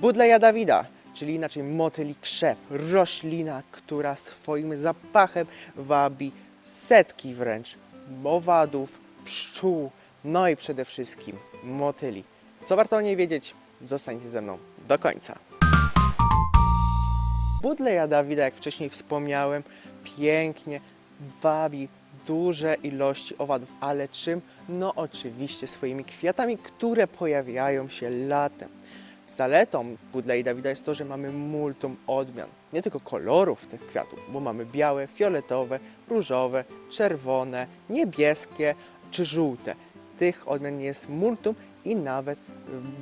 Budleja Dawida, czyli inaczej motyli krzew, roślina, która swoim zapachem wabi setki wręcz owadów, pszczół, no i przede wszystkim motyli. Co warto o niej wiedzieć? Zostańcie ze mną do końca. Budleja Dawida, jak wcześniej wspomniałem, pięknie wabi duże ilości owadów, ale czym? No oczywiście swoimi kwiatami, które pojawiają się latem. Zaletą Budlei Dawida jest to, że mamy multum odmian, nie tylko kolorów tych kwiatów, bo mamy białe, fioletowe, różowe, czerwone, niebieskie czy żółte. Tych odmian jest multum i nawet y,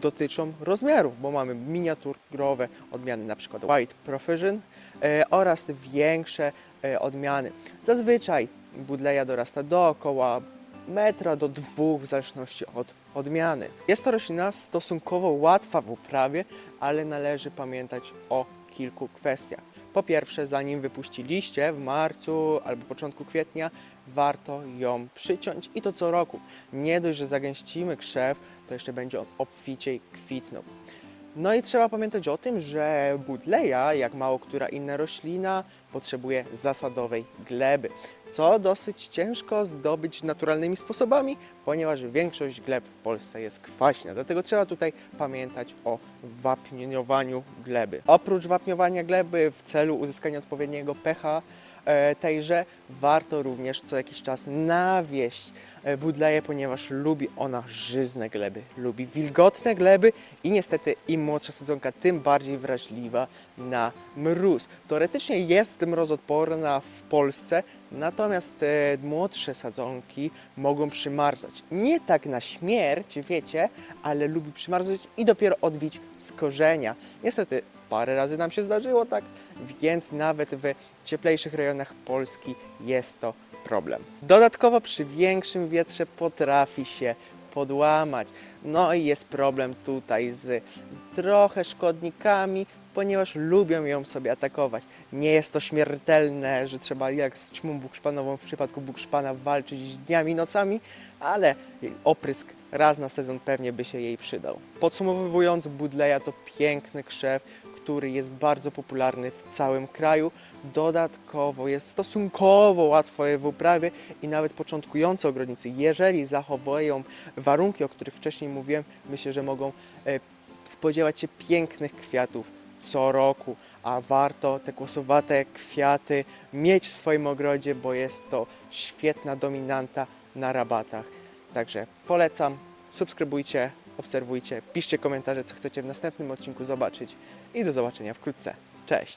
dotyczą rozmiarów, bo mamy miniaturowe odmiany, na przykład White Profusion e, oraz większe e, odmiany. Zazwyczaj budleja dorasta dookoła metra do dwóch w zależności od odmiany. Jest to roślina stosunkowo łatwa w uprawie, ale należy pamiętać o kilku kwestiach. Po pierwsze, zanim wypuści liście w marcu albo początku kwietnia, warto ją przyciąć i to co roku. Nie dość, że zagęścimy krzew, to jeszcze będzie on obficiej kwitnął. No i trzeba pamiętać o tym, że budleja, jak mało która inna roślina, potrzebuje zasadowej gleby, co dosyć ciężko zdobyć naturalnymi sposobami, ponieważ większość gleb w Polsce jest kwaśna. Dlatego trzeba tutaj pamiętać o wapniowaniu gleby. Oprócz wapniowania gleby w celu uzyskania odpowiedniego e, tejże warto również co jakiś czas nawieść e, budleję, ponieważ lubi ona żyzne gleby, lubi wilgotne gleby i niestety im młodsza sadzonka, tym bardziej wrażliwa na mróz. Teoretycznie jest mrozodporna w Polsce, natomiast te młodsze sadzonki mogą przymarzać. Nie tak na śmierć, wiecie, ale lubi przymarzać i dopiero odbić z korzenia. Niestety parę razy nam się zdarzyło tak, więc nawet w cieplejszych rejonach Polski jest to problem. Dodatkowo przy większym wietrze potrafi się podłamać. No i jest problem tutaj z trochę szkodnikami, ponieważ lubią ją sobie atakować. Nie jest to śmiertelne, że trzeba jak z ćmą bukszpanową w przypadku bukszpana walczyć dniami nocami, ale oprysk raz na sezon pewnie by się jej przydał. Podsumowując, Budleja to piękny krzew, który jest bardzo popularny w całym kraju. Dodatkowo jest stosunkowo łatwo w uprawie i nawet początkujący ogrodnicy, jeżeli zachowują warunki, o których wcześniej mówiłem, myślę, że mogą e, spodziewać się pięknych kwiatów co roku, a warto te kłosowate kwiaty mieć w swoim ogrodzie, bo jest to świetna dominanta na rabatach. Także polecam, subskrybujcie, obserwujcie, piszcie komentarze, co chcecie w następnym odcinku zobaczyć i do zobaczenia wkrótce. Cześć!